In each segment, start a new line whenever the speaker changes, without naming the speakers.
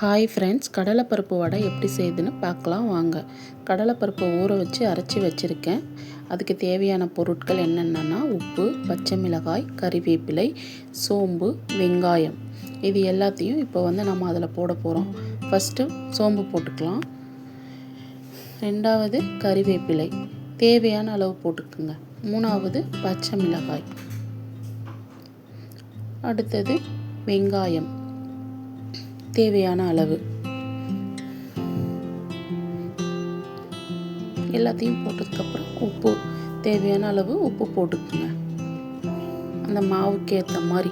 Hi friends கடலைப்பருப்பு வடை எப்படி செய்யுதுன்னு பார்க்கலாம் வாங்க. கடலைப்பருப்பை ஊற வச்சு அரைச்சி வச்சுருக்கேன். அதுக்கு தேவையான பொருட்கள் என்னென்னா உப்பு பச்சை மிளகாய் கறிவேப்பிலை சோம்பு வெங்காயம். இது எல்லாத்தையும் இப்போ வந்து நம்ம அதில் போட போகிறோம் ஃபஸ்ட்டு சோம்பு போட்டுக்கலாம். ரெண்டாவது கறிவேப்பிலை. தேவையான அளவு போட்டுக்குங்க. மூணாவது பச்சை மிளகாய். அடுத்தது வெங்காயம். தேவையான அளவு. எல்லாத்தையும் போட்டதுக்கப்புறம் உப்பு தேவையான அளவு உப்பு போட்டுக்கோங்க. அந்த மாவுக்கு ஏற்ற மாதிரி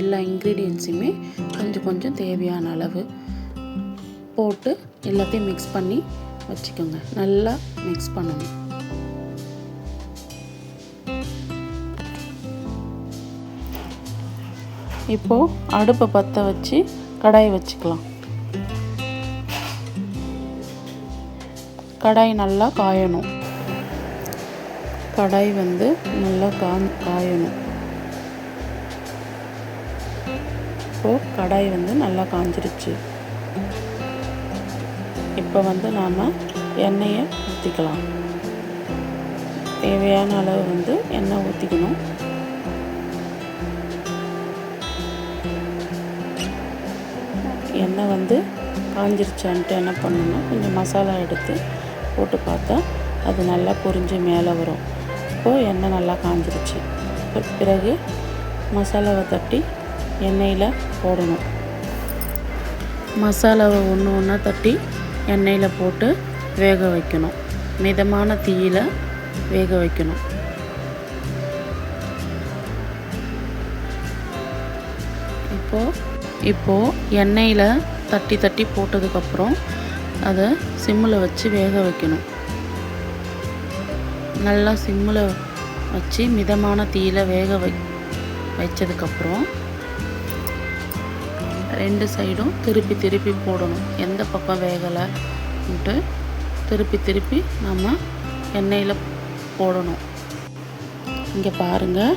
எல்லா இன்க்ரீடியன்ஸையுமே கொஞ்சம் கொஞ்சம் தேவையான அளவு போட்டு எல்லாத்தையும் மிக்ஸ் பண்ணி வச்சுக்கோங்க. நல்லா மிக்ஸ் பண்ணணும். இப்போது அடுப்பை பற்ற வச்சு கடாய் வச்சுக்கலாம். கடாய் நல்லா காயணும். கடாய் வந்து நல்லா கா காயணும். இப்போது கடாய் வந்து நல்லா காஞ்சிருச்சு. இப்போ வந்து நாம் எண்ணெயை ஊற்றிக்கலாம் தேவையான அளவு வந்து எண்ணெய் ஊற்றிக்கணும் எண்ணெய் வந்து காஞ்சிருச்சான்ட்டு என்ன பண்ணணும்னா கொஞ்சம் மசாலா எடுத்து போட்டு பார்த்தா அது நல்லா பொரிஞ்சு மேலே வரும். இப்போது எண்ணெய் நல்லா காஞ்சிருச்சு. பிறகு மசாலாவை தட்டி எண்ணெயில் போடணும். மசாலாவை ஒன்று ஒன்றா தட்டி எண்ணெயில் போட்டு வேக வைக்கணும். மிதமான தீயில் வேக வைக்கணும். இப்போது இப்போது எண்ணெயில் தட்டி தட்டி போட்டதுக்கப்புறம் அதை சிம்மில் வச்சு வேக வைக்கணும். நல்லா சிம்மில் வச்சு மிதமான தீயில் வேக வை வச்சதுக்கப்புறம் ரெண்டு சைடும் திருப்பி திருப்பி போடணும். எந்த பக்கம் வேகலைன்ட்டு திருப்பி திருப்பி நம்ம எண்ணெயில் போடணும். இங்கே பாருங்கள்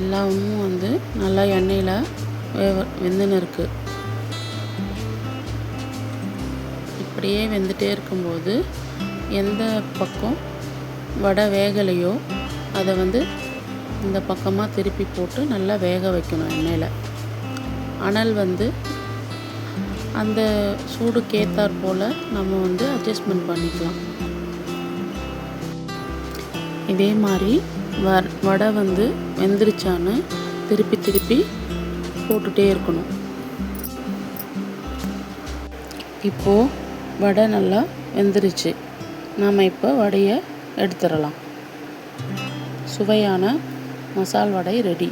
எல்லாமும் வந்து நல்லா எண்ணெயில் வெந்துன்னு இருக்குது இப்படியே வெந்துட்டே இருக்கும்போது எந்த பக்கம் வடை வேகலையோ அதை வந்து இந்த பக்கமாக திருப்பி போட்டு நல்லா வேக வைக்கணும் எண்ணெயில். அனல் வந்து அந்த சூடு கேத்தார் போல் நம்ம வந்து அட்ஜஸ்ட்மெண்ட் பண்ணிக்கலாம். இதே மாதிரி வ வடை வந்து வெந்துருச்சான்னு திருப்பி திருப்பி போட்டுகிட்டே இருக்கணும். இப்போது வடை நல்லா வெந்துருச்சு. நாம் இப்போ வடையை எடுத்துடலாம். சுவையான மசால் வடை ரெடி